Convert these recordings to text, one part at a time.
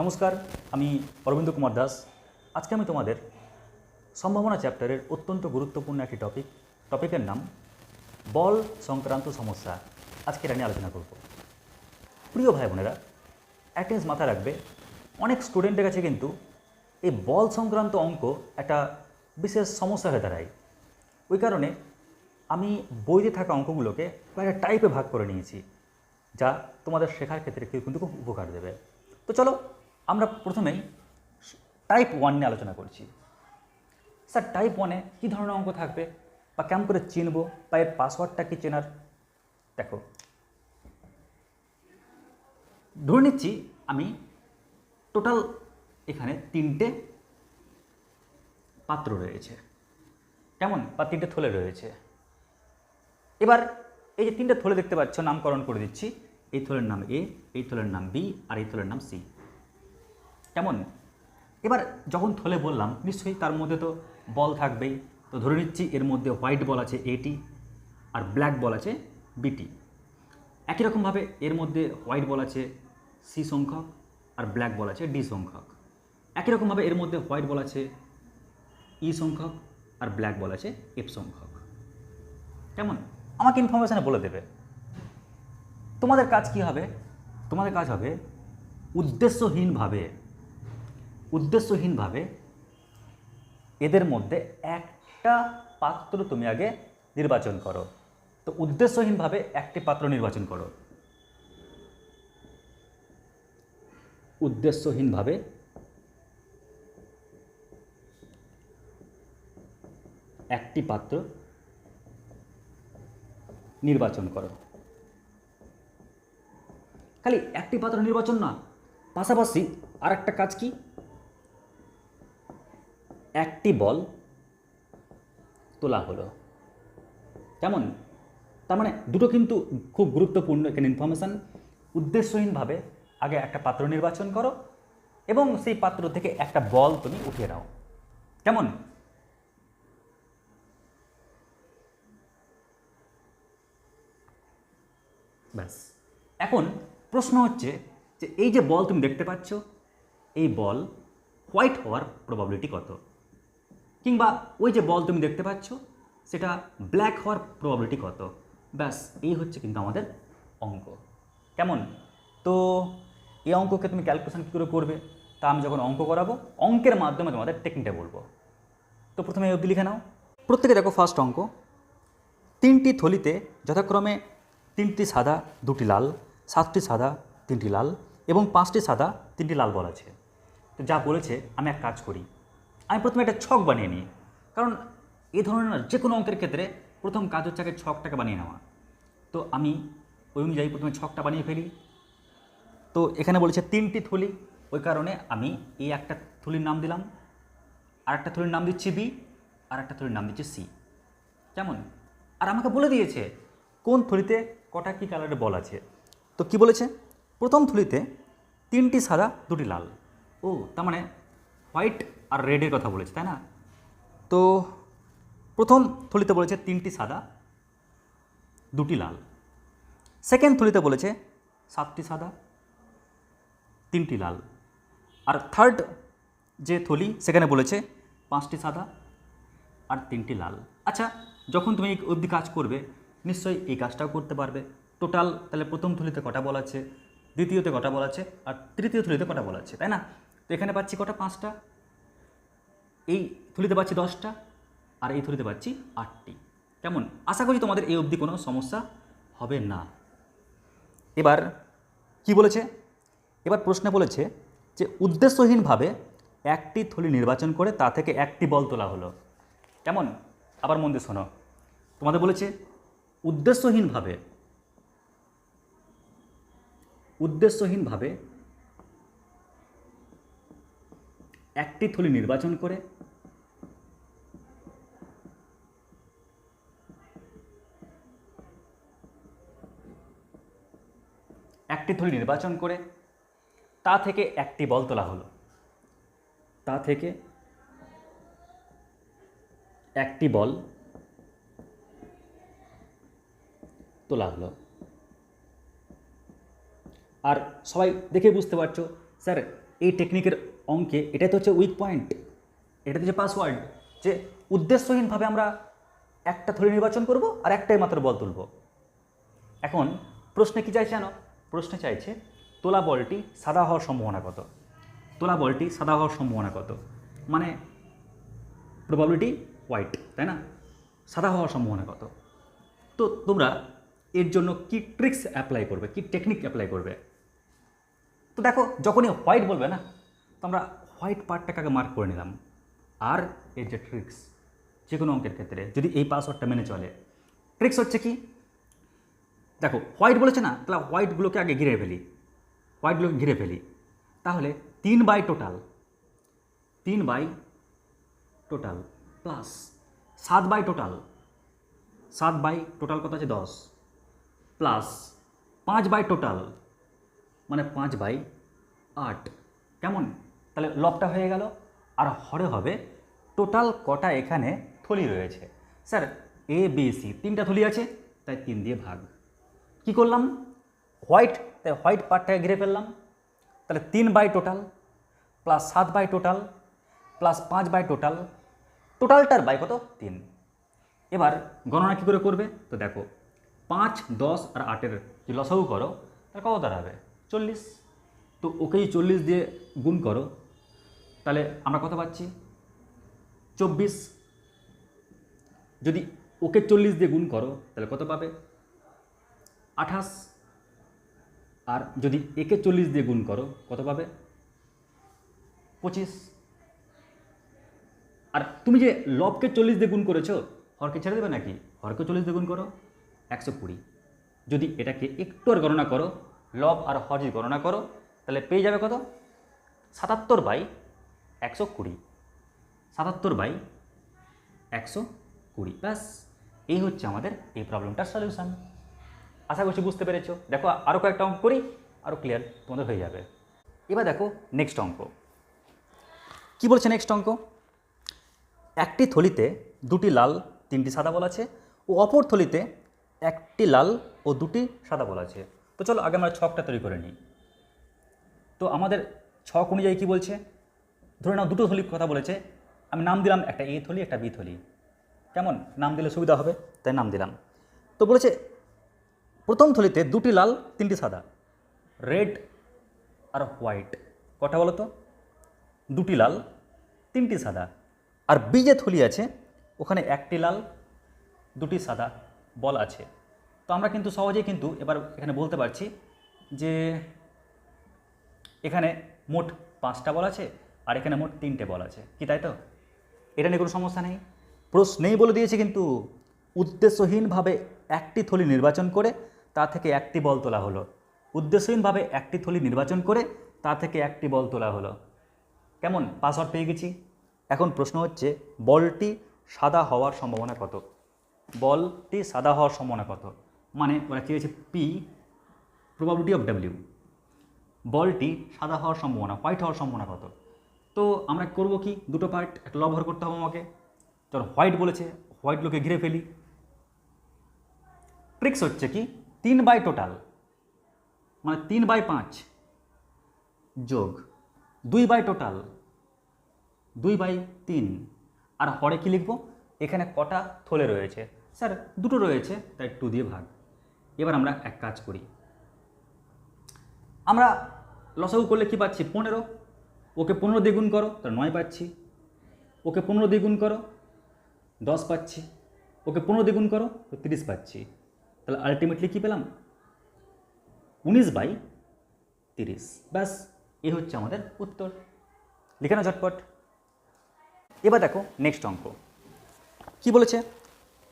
নমস্কার, আমি অরবিন্দ কুমার দাস। আজকে আমি তোমাদের সম্ভাবনা চ্যাপ্টারের অত্যন্ত গুরুত্বপূর্ণ একটি টপিক, টপিকের নাম বল সংক্রান্ত সমস্যা। আজকে এটা নিয়ে আলোচনা করব। প্রিয় ভাই বোনেরা অ্যাটেন্স মাথায় রাখবে। অনেক স্টুডেন্টের কাছে কিন্তু এই বল সংক্রান্ত অঙ্ক একটা বিশেষ সমস্যা হয়ে দাঁড়ায়। ওই কারণে আমি বইতে থাকা অঙ্কগুলোকে কয়েকটা টাইপে ভাগ করে নিয়েছি, যা তোমাদের শেখার ক্ষেত্রে কিন্তু খুব উপকার দেবে। তো চলো আমরা প্রথমেই টাইপ ওয়ান নিয়ে আলোচনা করছি। স্যার টাইপ ওয়ানে কী ধরনের অঙ্ক থাকবে বা কেমন করে চিনবো বা এর পাসওয়ার্ডটা কি চেনার? দেখো, ধরে নিচ্ছি আমি টোটাল এখানে তিনটে পাত্র রয়েছে। কেমন? বা তিনটে থলে রয়েছে। এবার এই যে তিনটে থলে দেখতে পাচ্ছ, নামকরণ করে দিচ্ছি। এই থলের নাম এ এই থলের নাম বি আর এই থলের নাম সি কেমন? এবার যখন থলে বললাম, নিশ্চয়ই তার মধ্যে তো বল থাকবেই। তো ধরে নিচ্ছি এর মধ্যে হোয়াইট বল আছে এটি আর ব্ল্যাক বল আছে বিটি একই রকমভাবে এর মধ্যে হোয়াইট বল আছে সি সংখ্যক আর ব্ল্যাক বল আছে ডি সংখ্যক। একই রকমভাবে এর মধ্যে হোয়াইট বল আছে ই সংখ্যক আর ব্ল্যাক বল আছে এফ সংখ্যক। কেমন? আমাকে ইনফরমেশানে বলে দেবে। তোমাদের কাজ কি হবে? তোমাদের কাজ হবে উদ্দেশ্যহীনভাবে উদ্দেশ্যহীনভাবে এদের মধ্যে একটা পাত্র তুমি আগে নির্বাচন করো। তো উদ্দেশ্যহীনভাবে একটি পাত্র নির্বাচন করো। উদ্দেশ্যহীনভাবে একটি পাত্র নির্বাচন করো। খালি একটি পাত্র নির্বাচন না, পাশাপাশি আর একটা কাজ কি? একটি বল তোলা হলো। কেমন? তার মানে দুটো কিন্তু খুব গুরুত্বপূর্ণ এখানে ইনফরমেশান উদ্দেশ্যহীনভাবে আগে একটা পাত্র নির্বাচন করো এবং সেই পাত্র থেকে একটা বল তুমি উঠিয়ে নাও। কেমন? ব্যাস। এখন প্রশ্ন হচ্ছে যে এই যে বল তুমি দেখতে পাচ্ছ, এই বল হোয়াইট হওয়ার প্রবাবিলিটি কত? কিংবা ওই যে বল তুমি দেখতে পাচ্ছ, সেটা ব্ল্যাক হওয়ার প্রবাবিলিটি কত? ব্যাস, এই হচ্ছে কিন্তু আমাদের অঙ্ক। কেমন? তো এই অঙ্ককে তুমি ক্যালকুলেশন কী করে করবে? তা আমি যখন অঙ্ক করাবো, অঙ্কের মাধ্যমে তোমাদের টেকনিকটা বলব। তো প্রথমে অবধি লিখে নাও। প্রত্যেকে দেখো ফার্স্ট অঙ্ক। তিনটি থলিতে যথাক্রমে তিনটি সাদা, দুটি লাল, সাতটি সাদা, তিনটি লাল এবং পাঁচটি সাদা, তিনটি লাল বল আছে। তো যা বলেছে, আমি এক কাজ করি। আমি প্রথমে একটা ছক বানিয়ে নিই। কারণ এই ধরনের যে কোনো অঙ্কের ক্ষেত্রে প্রথম কাজ হচ্ছে আগে ছকটাকে বানিয়ে নেওয়া। তো আমি ওই অনুযায়ী প্রথমে ছকটা বানিয়ে ফেলি। তো এখানে বলেছে তিনটি থলি, ওই কারণে আমি এই একটা থলির নাম দিলাম আর একটা থলির নাম দিচ্ছি বি আর একটা থলির নাম দিচ্ছি সি। কেমন? আর আমাকে বলে দিয়েছে কোন থলিতে কটা কী কালারের বল আছে। তো কি বলেছে? প্রথম থলিতে তিনটি সাদা, দুটি লাল। ও, তার মানে হোয়াইট আর রেডের কথা বলেছে, তাই না? তো প্রথম থলিতে বলেছে তিনটি সাদা, দুটি লাল। সেকেন্ড থলিতে বলেছে সাতটি সাদা, তিনটি লাল। আর থার্ড যে থলি, সেখানে বলেছে পাঁচটি সাদা আর তিনটি লাল। আচ্ছা যখন তুমি এই অবধি কাজ করবে, নিশ্চয়ই এই কাজটাও করতে পারবে। টোটাল তাহলে প্রথম থলিতে কটা বল আছে, দ্বিতীয়তে কটা বল আছে, আর তৃতীয় থলিতে কটা বল আছে, তাই না? তো এখানে পাচ্ছি কটা? পাঁচটা। এই থলিতে পাচ্ছি দশটা আর এই থলিতে পাচ্ছি আটটি। কেমন? আশা করি তোমাদের এই অবধি কোনো সমস্যা হবে না। এবার কি বলেছে? এবার প্রশ্নে বলেছে যে উদ্দেশ্যহীনভাবে একটি থলি নির্বাচন করে তা থেকে একটি বল তোলা হলো। কেমন? আবার মন দিয়ে শোনো। তোমাদের বলেছে উদ্দেশ্যহীনভাবে উদ্দেশ্যহীনভাবে একটি থলি নির্বাচন করে। একটি থলি নির্বাচন করে, তা থেকে একটি বল তোলা হলো। তা থেকে একটি বল তোলা হলো। আর সবাই দেখে বুঝতে পারছ, স্যার এই টেকনিকের অঙ্কে এটাই তো হচ্ছে উইক পয়েন্ট এটা হচ্ছে পাসওয়ার্ড যে উদ্দেশ্যহীনভাবে আমরা একটা থলি নির্বাচন করব আর একটাই মাত্র বল তুলব। এখন প্রশ্নে কি চাইছে জানো? প্রশ্নে চাইছে, তোলা বলটি সাদা হওয়ার সম্ভাবনা কত? তোলা বলটি সাদা হওয়ার সম্ভাবনা কত? মানে প্রবাবিলিটি হোয়াইট তাই না? সাদা হওয়ার সম্ভাবনা কত? তো তোমরা এর জন্য কি ট্রিক্স অ্যাপ্লাই করবে, কি টেকনিক অ্যাপ্লাই করবে? তো দেখো, যখনই হোয়াইট বলবে না, তো আমরা হোয়াইট পার্টটাকে আগে মার্ক করে নিলাম। আর এর যে ট্রিক্স যে কোনো অঙ্কের ক্ষেত্রে, যদি এই পাসওয়ার্ডটা মেনে চলে। ট্রিক্স হচ্ছে কি? দেখো হোয়াইট বলেছে না, তাহলে হোয়াইটগুলোকে আগে ঘিরে ফেলি। হোয়াইটগুলোকে ঘিরে ফেলি। তাহলে তিন বাই টোটাল তিন বাই টোটাল প্লাস সাত বাই টোটাল সাত বাই টোটাল কত আছে? দশ। প্লাস পাঁচ বাই টোটাল মানে পাঁচ বাই আট। কেমন? তাহলে লবটা হয়ে গেল, আর হরে হবে টোটাল কটা এখানে থলি রয়েছে? স্যার এ বি সি তিনটা থলি আছে, তাই তিন দিয়ে ভাগ। কি করলাম? হোয়াইট, তাই হোয়াইট পার্টটাকে ঘিরে ফেললাম। তাহলে তিন বাই টোটাল, প্লাস সাত বাই টোটাল, প্লাস পাঁচ বাই টোটাল, টোটালটার বাই কত? তিন। এবার গণনা কী করে করবে? তো দেখো, পাঁচ, দশ আর আটের যদি লসাগু করো, তাহলে কত দাঁড়াবে চল্লিশ। তো ওকেই চল্লিশ দিয়ে গুণ করো। তাহলে আমরা কত পাচ্ছি? চব্বিশ। যদি ওকে চল্লিশ দিয়ে গুণ করো, তাহলে কত পাবে? আঠাশ। আর যদি একে চল্লিশ দিয়ে গুণ করো, কত পাবে? পঁচিশ। আর তুমি যে লবকে চল্লিশ দিয়ে গুণ করেছ, হরকে ছেড়ে দেবে নাকি? হরকে চল্লিশ দিয়ে গুণ করো, একশো কুড়ি। যদি এটাকে একটু আর গণনা করো লব আর হর যদি গণনা করো, তাহলে পেয়ে যাবে কত? সাতাত্তর বাই একশো কুড়ি। সাতাত্তর বাই একশো কুড়ি। ব্যাস, এই হচ্ছে আমাদের এই প্রবলেমটার সলিউশন আশা করছি বুঝতে পেরেছ। দেখো আরও কয়েকটা অঙ্ক করি আরও ক্লিয়ার তোমাদের হয়ে যাবে। এবার দেখো নেক্সট অঙ্ক। কি বলছে নেক্সট অঙ্ক? একটি থলিতে দুটি লাল, তিনটি সাদা বল আছে, ও অপর থলিতে একটি লাল ও দুটি সাদা বল আছে। তো চলো আগে আমরা ছকটা তৈরি করে নিই। তো আমাদের ছক অনুযায়ী কী বলছে? ধরে নাও দুটো থলির কথা বলেছে। আমি নাম দিলাম একটা এ থলি, একটা বি থলি। কেমন? নাম দিলে সুবিধা হবে? তাই নাম দিলাম। তো বলেছে, প্রথম থলিতে দুটি লাল, তিনটি সাদা। রেড আর হোয়াইট। কটা বলো তো? দুটি লাল, তিনটি সাদা। আর বি যে থলি আছে, ওখানে একটি লাল, দুটি সাদা বল আছে। তো আমরা কিন্তু সহজেই কিন্তু এবার এখানে বলতে পারছি যে এখানে মোট পাঁচটা বল আছে আর এখানে মোট তিনটে বল আছে। কি তাই তো? এটা নিয়ে কোনো সমস্যা নেই। প্রশ্নেই বলে দিয়েছে কিন্তু উদ্দেশ্যহীনভাবে একটি থলি নির্বাচন করে তা থেকে একটি বল তোলা হলো। উদ্দেশ্যহীনভাবে একটি থলি নির্বাচন করে তা থেকে একটি বল তোলা হলো। কেমন? পাসওয়ার্ড পেয়ে গেছি। এখন প্রশ্ন হচ্ছে, বলটি সাদা হওয়ার সম্ভাবনা কত? বলটি সাদা হওয়ার সম্ভাবনা কত? মানে ওরা চেয়েছে পি প্রবাবিলিটি অফ ডাব্লিউ বলটি সাদা হওয়ার সম্ভাবনা হোয়াইট হওয়ার সম্ভাবনা কত? তো আমরা করব কি? দুটো পার্ট একটা লব ভর করতে হবে আমাকে। চলো হোয়াইট বলেছে হোয়াইট লোকে ঘিরে ফেলি। ট্রিক্স হচ্ছে কি? তিন বাই টোটাল মানে তিন বাই পাঁচ যোগ দুই বাই টোটাল দুই বাই তিন। আর হরে কি লিখব? এখানে কটা থলে রয়েছে। স্যার, দুটো রয়েছে, তাই টু দিয়ে ভাগ। এবার আমরা এক কাজ করি। আমরা লসাগু করলে কি পাচ্ছি? পনেরো। ওকে পনেরো দ্বিগুণ করো, তাহলে নয় পাচ্ছি। ওকে পনেরো দ্বিগুণ করো, দশ পাচ্ছি। ওকে পনেরো দ্বিগুণ করো, তো তিরিশ পাচ্ছি। তাহলে আলটিমেটলি কী পেলাম? উনিশ বাই তিরিশ। ব্যাস এই হচ্ছে আমাদের উত্তর। লিখে না ঝটপট। এবার দেখো নেক্সট অঙ্ক। কি বলেছে?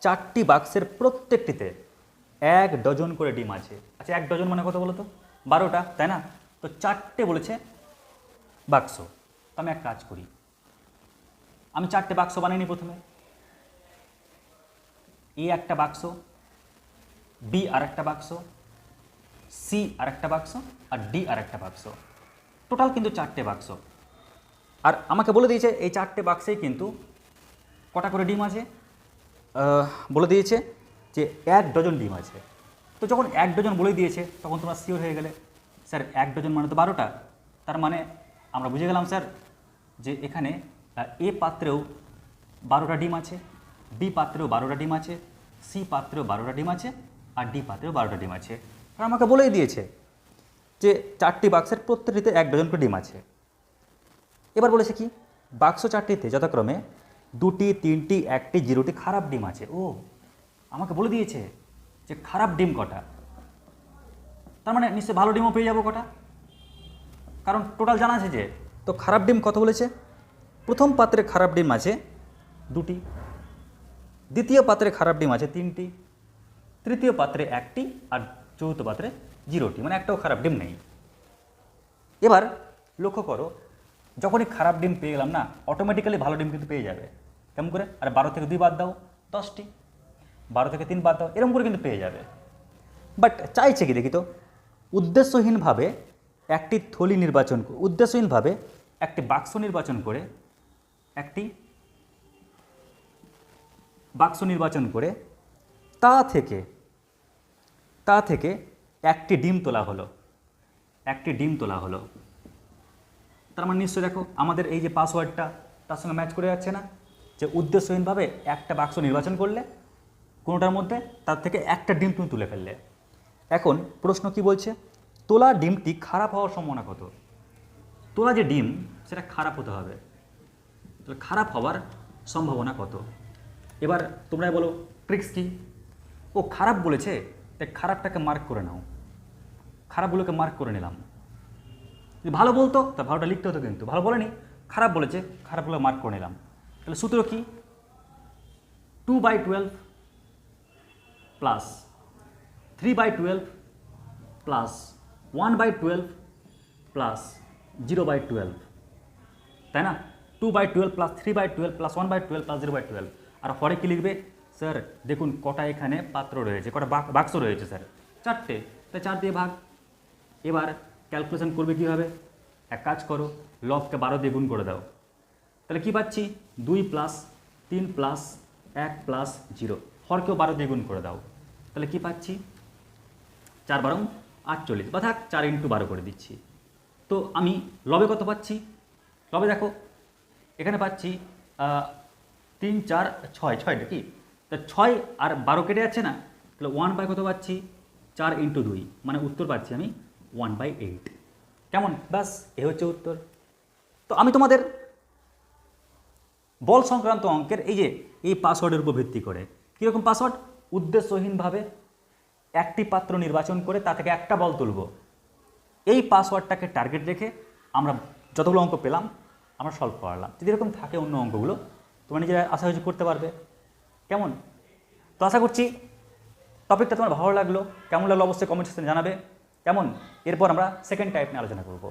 চারটি বাক্সের প্রত্যেকটিতে এক ডজন করে ডিম আছে। আচ্ছা এক ডজন মানে কত বলো তো বারোটা, তাই না? তো চারটে বলেছে বাক্স। তো আমি এক কাজ করি। আমি চারটে বাক্স বানাইনি প্রথমে। এ একটা বাক্স, বি আর একটা বাক্স, সি আর একটা বাক্স, আর ডি আর একটা বাক্স। টোটাল কিন্তু চারটে বাক্স। আর আমাকে বলে দিয়েছে, এই চারটে বাক্সেই কিন্তু কটা করে ডিম আছে? বলে দিয়েছে যে এক ডজন ডিম আছে। তো যখন এক ডজন বলে দিয়েছে, তখন তোমরা শিওর হয়ে গেলে, স্যার, এক ডজন মানে তো বারোটা। তার মানে আমরা বুঝে গেলাম, স্যার, যে এখানে এ পাত্রেও বারোটা ডিম আছে, বি পাত্রেও বারোটা ডিম আছে, সি পাত্রেও বারোটা ডিম আছে, আর ডি পাত্রেও বারোটা ডিম আছে। আর আমাকে বলেই দিয়েছে যে চারটি বাক্সের প্রত্যেকটিতে এক ডজন করে ডিম আছে। এবার বলেছে কি? বাক্স চারটিতে যথাক্রমে দুটি, তিনটি, একটি, জিরোটি খারাপ ডিম আছে। ও আমাকে বলে দিয়েছে যে খারাপ ডিম কটা। তার মানে নিশ্চয়ই ভালো ডিমও পেয়ে যাব কটা। কারণ টোটাল জানা আছে যে, তো খারাপ ডিম কত বলেছে? প্রথম পাত্রে খারাপ ডিম আছে দুটি, দ্বিতীয় পাত্রে খারাপ ডিম আছে তিনটি, তৃতীয় পাত্রে একটি আর চতুর্থ পাত্রে জিরোটি মানে একটাও খারাপ ডিম নেই। এবার লক্ষ্য করো, যখনই খারাপ ডিম পেয়ে গেলাম না অটোমেটিক্যালি ভালো ডিম কিন্তু পেয়ে যাবে। কেমন করে? আর বারো থেকে দুই বাদ দাও, দশটি। বারো থেকে তিন বাদ দাও এরকম করে কিন্তু পেয়ে যাবে। বাট চাইছে কি দেখি তো? উদ্দেশ্যহীনভাবে একটি থলি নির্বাচন উদ্দেশ্যহীনভাবে একটি বাক্স নির্বাচন করে, একটি বাক্স নির্বাচন করে, তা থেকে তা থেকে একটি ডিম তোলা হলো। একটি ডিম তোলা হলো। তার মানে নিশ্চয়ই দেখো, আমাদের এই যে পাসওয়ার্ডটা তার সঙ্গে ম্যাচ করে যাচ্ছে না? যে উদ্দেশ্যহীনভাবে একটা বাক্স নির্বাচন করলে কোনোটার মধ্যে? তার থেকে একটা ডিম তুমি তুলে ফেললে। এখন প্রশ্ন কি বলছে? তোলা ডিমটি খারাপ হওয়ার সম্ভাবনা কত? তোলা যে ডিম, সেটা খারাপ হতে হবে। তাহলে খারাপ হওয়ার সম্ভাবনা কত? এবার তোমরাই বলো ট্রিক্স কি? ও খারাপ বলেছে, তাই খারাপটাকে মার্ক করে নাও। খারাপগুলোকে মার্ক করে নিলাম। যদি ভালো বলতো তা ভালোটা লিখতে হতো কিন্তু। ভালো বলেনি, খারাপ বলেছে খারাপগুলো মার্ক করে নিলাম। তাহলে সূত্র কি? Two by twelve plus three by twelve plus one by twelve plus zero by twelve তাই না? Two by twelve plus three by twelve plus one by twelve plus zero by twelve আর হরে কি লিখবে? স্যার দেখুন কটা এখানে পাত্র রয়েছে, কটা বাক- বাক্স রয়েছে স্যার চারটে। তাই চার দিয়ে ভাগ। এবার ক্যালকুলেশন করবে কীভাবে? এক কাজ করো লবকে বারো দিয়ে গুণ করে দাও। তাহলে কি পাচ্ছি? দুই প্লাস তিন প্লাস এক প্লাস জিরো হরকেও বারো দিয়ে করে দাও। তাহলে কি পাচ্ছি? চার বারং, আটচল্লিশ। বা থাক, চার ইন্টু বারো করে দিচ্ছি। তো আমি লবে কত পাচ্ছি? লবে দেখো, এখানে পাচ্ছি তিন, চার, ছয়। ছয়টা কি? তা ছয় আর বারো কেটে যাচ্ছে না? তাহলে ওয়ান বাই কত পাচ্ছি? চার ইন্টু দুই। মানে উত্তর পাচ্ছি আমি ওয়ান বাই এইট কেমন? ব্যাস, এ হচ্ছে উত্তর। তো আমি তোমাদের বল সংক্রান্ত অঙ্কের এই যে, এই পাসওয়ার্ডের উপর ভিত্তি করে কীরকম পাসওয়ার্ড উদ্দেশ্যহীনভাবে একটি পাত্র নির্বাচন করে তা থেকে একটা বল তুলব। এই পাসওয়ার্ডটাকে টার্গেট রেখে আমরা যতগুলো অঙ্ক পেলাম, আমরা সলভ করালাম। যদি এরকম থাকে অন্য অঙ্কগুলো, তোমরা নিজেরা আশাবাজি করতে পারবে। কেমন? তো আশা করছি টপিকটা তোমার ভালো লাগল। কেমন লাগল অবশ্যই কমেন্ট সেকশনে জানাবে। কেমন? এরপর আমরা সেকেন্ড টাইপ নিয়ে আলোচনা করব।